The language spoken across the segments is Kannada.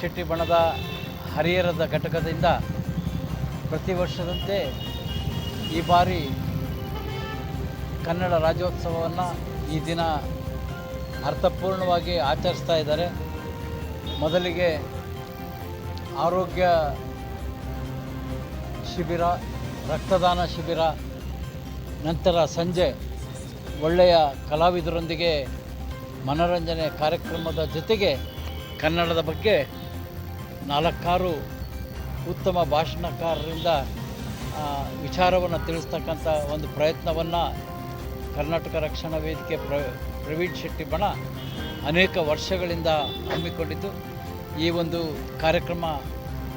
ಶೆಟ್ಟಿ ಬಣದ ಹರಿಹರದ ಘಟಕದಿಂದ ಪ್ರತಿ ವರ್ಷದಂತೆ ಈ ಬಾರಿ ಕನ್ನಡ ರಾಜ್ಯೋತ್ಸವವನ್ನು ಈ ದಿನ ಅರ್ಥಪೂರ್ಣವಾಗಿ ಆಚರಿಸ್ತಾ ಇದ್ದಾರೆ. ಮೊದಲಿಗೆ ಆರೋಗ್ಯ ಶಿಬಿರ, ರಕ್ತದಾನ ಶಿಬಿರ, ನಂತರ ಸಂಜೆ ಒಳ್ಳೆಯ ಕಲಾವಿದರೊಂದಿಗೆ ಮನೋರಂಜನೆ ಕಾರ್ಯಕ್ರಮದ ಜೊತೆಗೆ ಕನ್ನಡದ ಬಗ್ಗೆ ನಾಲ್ಕಾರು ಉತ್ತಮ ಭಾಷಣಕಾರರಿಂದ ವಿಚಾರವನ್ನು ತಿಳಿಸ್ತಕ್ಕಂಥ ಒಂದು ಪ್ರಯತ್ನವನ್ನು ಕರ್ನಾಟಕ ರಕ್ಷಣಾ ವೇದಿಕೆ ಪ್ರ ಪ್ರವೀಣ್ ಶೆಟ್ಟಿ ಬಣ ಅನೇಕ ವರ್ಷಗಳಿಂದ ಹಮ್ಮಿಕೊಂಡಿದ್ದು, ಈ ಒಂದು ಕಾರ್ಯಕ್ರಮ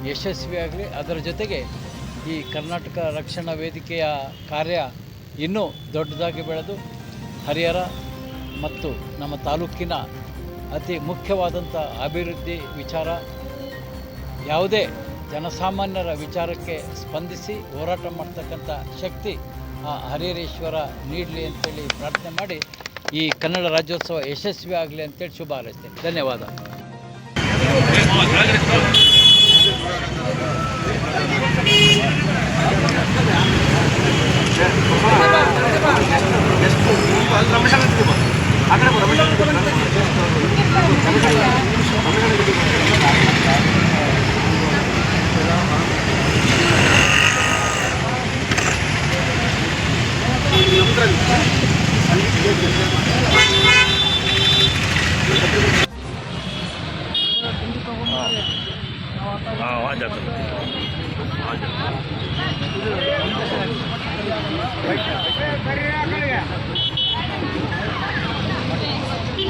ಯಶಸ್ವಿಯಾಗಲಿ ಅದರ ಜೊತೆಗೆ ಈ ಕರ್ನಾಟಕ ರಕ್ಷಣಾ ವೇದಿಕೆಯ ಕಾರ್ಯ ಇನ್ನೂ ದೊಡ್ಡದಾಗಿ ಬೆಳೆದು, ಹರಿಹರ ಮತ್ತು ನಮ್ಮ ತಾಲೂಕಿನ ಅತಿ ಮುಖ್ಯವಾದಂಥ ಅಭಿವೃದ್ಧಿ ವಿಚಾರ ಯಾವುದೇ ಜನಸಾಮಾನ್ಯರ ವಿಚಾರಕ್ಕೆ ಸ್ಪಂದಿಸಿ ಹೋರಾಟ ಮಾಡ್ತಕ್ಕಂಥ ಶಕ್ತಿ ಆ ಹರಿಹರೇಶ್ವರ ನೀಡಲಿ ಅಂತೇಳಿ ಪ್ರಾರ್ಥನೆ ಮಾಡಿ ಈ ಕನ್ನಡ ರಾಜ್ಯೋತ್ಸವ ಯಶಸ್ವಿ ಆಗಲಿ ಅಂತೇಳಿ ಶುಭ ಹಾರೈಸ್ತೇನೆ. ಧನ್ಯವಾದ. हाँ वहाँ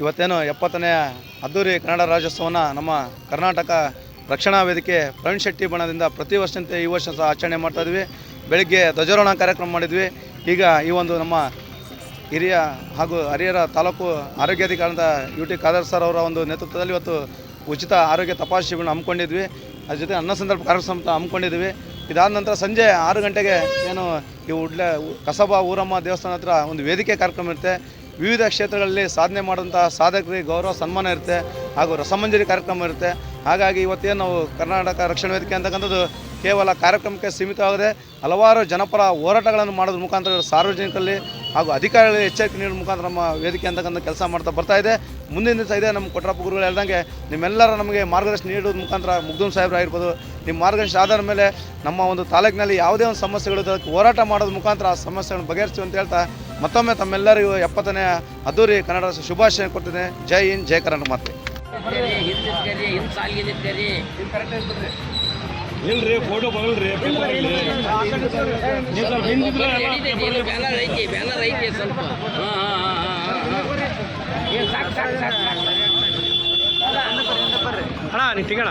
ಇವತ್ತೇನು ಎಪ್ಪತ್ತನೆಯ ಅದ್ದೂರಿ ಕನ್ನಡ ರಾಜ್ಯೋತ್ಸವನ ನಮ್ಮ ಕರ್ನಾಟಕ ರಕ್ಷಣಾ ವೇದಿಕೆ ಪ್ರವೀಣ್ ಶೆಟ್ಟಿ ಬಣದಿಂದ ಪ್ರತಿ ವರ್ಷದಂತೆ ಈ ವರ್ಷ ಸಹ ಆಚರಣೆ ಮಾಡ್ತಾ ಇದ್ವಿ ಬೆಳಗ್ಗೆ ಧ್ವಜಾರೋಹಣ ಕಾರ್ಯಕ್ರಮ ಮಾಡಿದ್ವಿ. ಈಗ ಈ ಒಂದು ನಮ್ಮ ಹಿರಿಯ ಹಾಗೂ ಹರಿಹರ ತಾಲೂಕು ಆರೋಗ್ಯಾಧಿಕಾರದ ಯು ಟಿ ಖಾದರ್ ಸರ್ ಅವರ ಒಂದು ನೇತೃತ್ವದಲ್ಲಿ ಇವತ್ತು ಉಚಿತ ಆರೋಗ್ಯ ತಪಾಸಣೆ ಶಿಬಿರ ಹಮ್ಮಿಕೊಂಡಿದ್ವಿ. ಅದ್ರ ಜೊತೆ ಅನ್ನ ಸಂದರ್ಭ ಕಾರ್ಯಕ್ರಮ ಹಮ್ಮಿಕೊಂಡಿದ್ವಿ. ಇದಾದ ನಂತರ ಸಂಜೆ ಆರು ಗಂಟೆಗೆ ಏನು ಈ ಉಡ್ಲೆ, ಕಸಬಾ, ಊರಮ್ಮ ದೇವಸ್ಥಾನ ಹತ್ರ ಒಂದು ವೇದಿಕೆ ಕಾರ್ಯಕ್ರಮ ಇರುತ್ತೆ. ವಿವಿಧ ಕ್ಷೇತ್ರಗಳಲ್ಲಿ ಸಾಧನೆ ಮಾಡಿದಂಥ ಸಾಧಕರಿಗೆ ಗೌರವ, ಸನ್ಮಾನ ಇರುತ್ತೆ ಹಾಗೂ ರಸಮಂಜರಿ ಕಾರ್ಯಕ್ರಮ ಇರುತ್ತೆ. ಹಾಗಾಗಿ ಇವತ್ತೇನು ನಾವು ಕರ್ನಾಟಕ ರಕ್ಷಣಾ ವೇದಿಕೆ ಅಂತಕ್ಕಂಥದ್ದು ಕೇವಲ ಕಾರ್ಯಕ್ರಮಕ್ಕೆ ಸೀಮಿತವಾಗದೆ ಹಲವಾರು ಜನಪರ ಹೋರಾಟಗಳನ್ನು ಮಾಡೋದ್ರ ಮುಖಾಂತರ ಸಾರ್ವಜನಿಕರಲ್ಲಿ ಹಾಗೂ ಅಧಿಕಾರಿಗಳಿಗೆ ಎಚ್ಚರಿಕೆ ನೀಡುವ ಮುಖಾಂತರ ನಮ್ಮ ವೇದಿಕೆ ಅಂತಕ್ಕಂಥ ಕೆಲಸ ಮಾಡ್ತಾ ಬರ್ತಾ ಇದೆ. ಮುಂದಿನ ದಿವಸ ಇದೆ ನಮ್ಮ ಕೊಟ್ರಪ್ಪ ಗುರುಗಳು ಹೇಳ್ದಂಗೆ ನಿಮ್ಮೆಲ್ಲರ ನಮಗೆ ಮಾರ್ಗದರ್ಶನ ನೀಡೋದ್ರ ಮುಖಾಂತರ ಮುಗ್ದೂಮ್ ಸಾಹೇಬ್ರು ಆಗಿರ್ಬೋದು, ನಿಮ್ಮ ಮಾರ್ಗದರ್ಶನ ಆಧಾರ ಮೇಲೆ ನಮ್ಮ ಒಂದು ತಾಲೂಕಿನಲ್ಲಿ ಯಾವುದೇ ಒಂದು ಸಮಸ್ಯೆಗಳು ಹೋರಾಟ ಮಾಡೋದ್ರ ಮುಖಾಂತರ ಆ ಸಮಸ್ಯೆಗಳನ್ನು ಬಗೆಹರಿಸ್ತೀವಿ ಅಂತ ಹೇಳ್ತಾ ಮತ್ತೊಮ್ಮೆ ತಮ್ಮೆಲ್ಲರಿಗೂ ಎಪ್ಪತ್ತನೇ ಅದ್ದೂರಿ ಕನ್ನಡ ಶುಭಾಶಯ ಕೊಡ್ತೇನೆ. ಜೈ ಹಿಂದ್ ಜೈ ಕರ್ನಾಟಕ ಮಾತೆ. ಇಲ್ರಿ ಫೋಟೋ ಬಗಲ್ರಿ ಬ್ಯಾನರ್ ಐತಿ ಬ್ಯಾನರ್ ಐತಿ ಸ್ವಲ್ಪ ಅಣ್ಣ ನೀವು ತಿಗೋಣ